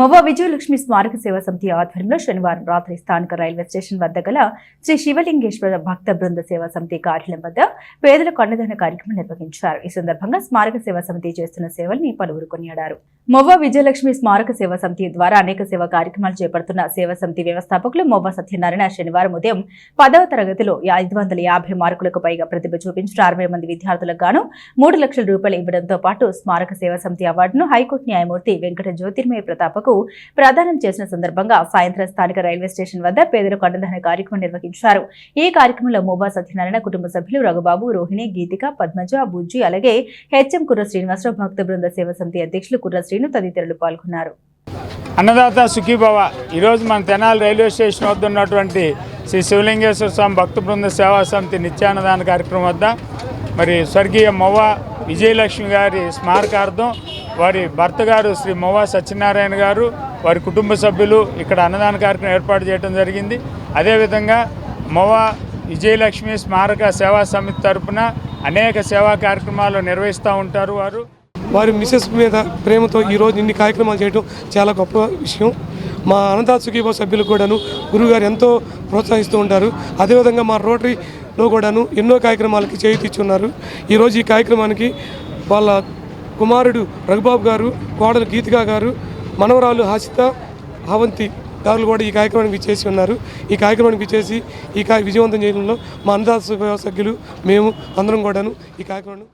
మొవ్వ విజయలక్ష్మి స్మారక సేవా సమితి ఆధ్వర్యంలో శనివారం రాత్రి స్థానిక రైల్వే స్టేషన్ వద్ద గల శ్రీ శివలింగేశ్వర భక్త బృంద సేవా సమితి కార్యాలయం వద్ద పేదలకు అన్నదాన కార్యక్రమం నిర్వహించారు. ఈ సందర్భంగా స్మారక సేవా సమితి చేస్తున్న సేవల్ని పలువురు కొనియాడారు. మొవ్వ విజయలక్ష్మి స్మారక సేవా సమితి ద్వారా అనేక సేవా కార్యక్రమాలు చేపడుతున్న సేవా సమితి వ్యవస్థాపకులు మొవ్వ సత్యనారాయణ శనివారం ఉదయం పదవ తరగతిలో ఐదు వందల యాభై మార్కులకు పైగా ప్రతిభ చూపించిన అరవై మంది విద్యార్థులకు గాను మూడు లక్షల రూపాయలు ఇవ్వడంతో పాటు స్మారక సేవా సమితి అవార్డును హైకోర్టు న్యాయమూర్తి వెంకట జ్యోతిర్మయ ప్రతాపకు ప్రదానం చేసిన సందర్భంగా సాయంత్రం స్థానిక రైల్వే స్టేషన్ వద్ద పేదలకు అన్నదాన కార్యక్రమం నిర్వహించారు. ఈ కార్యక్రమంలో మొవ్వ సత్యనారాయణ కుటుంబ సభ్యులు రఘుబాబు రోహిణి గీతిక పద్మజ బుజ్జి అలాగే హెచ్ఎం కుర్ర శ్రీనివాసరావు భక్త బృంద సేవా సమితి అధ్యక్షులు కుర్ర శ్రీను తదితరులు పాల్గొన్నారు. అన్నదాత సుఖీభవ ఈరోజు మన తెనాలి రైల్వే స్టేషన్ వద్ద ఉన్నటువంటి శ్రీ శివలింగేశ్వర స్వామి భక్త బృంద సేవా సమితి నిత్యాన్నదాన కార్యక్రమం వద్ద మరి స్వర్గీయ మొవ్వ విజయలక్ష్మి గారి స్మారకార్థం వారి భర్త గారు శ్రీ మొవ్వ సత్యనారాయణ గారు వారి కుటుంబ సభ్యులు ఇక్కడ అన్నదాన కార్యక్రమం ఏర్పాటు చేయడం జరిగింది. అదేవిధంగా మొవ్వ విజయలక్ష్మి స్మారక సేవా సమితి తరపున అనేక సేవా కార్యక్రమాలు నిర్వహిస్తూ ఉంటారు వారు. వారి మిసెస్ మీద ప్రేమతో ఈరోజు ఇన్ని కార్యక్రమాలు చేయడం చాలా గొప్ప విషయం. మా అనంతా సుఖీభావ సభ్యులు కూడాను గురువుగారు ఎంతో ప్రోత్సహిస్తూ ఉంటారు. అదేవిధంగా మా రోటరీలో కూడాను ఎన్నో కార్యక్రమాలకి చేయుతిచ్చున్నారు ఈరోజు ఈ కార్యక్రమానికి వాళ్ళ కుమారుడు రఘుబాబు గారు కోడలు గీతికా గారు మనవరాలు హాసిత అవంతి గారు కూడా ఈ కార్యక్రమానికి విచ్చేసి ఉన్నారు. ఈ కార్యక్రమానికి విచ్చేసి ఈ విజయవంతం చేయడంలో మా అన్నదాత సుఖీభావ సభ్యులు మేము అందరం కూడాను ఈ కార్యక్రమం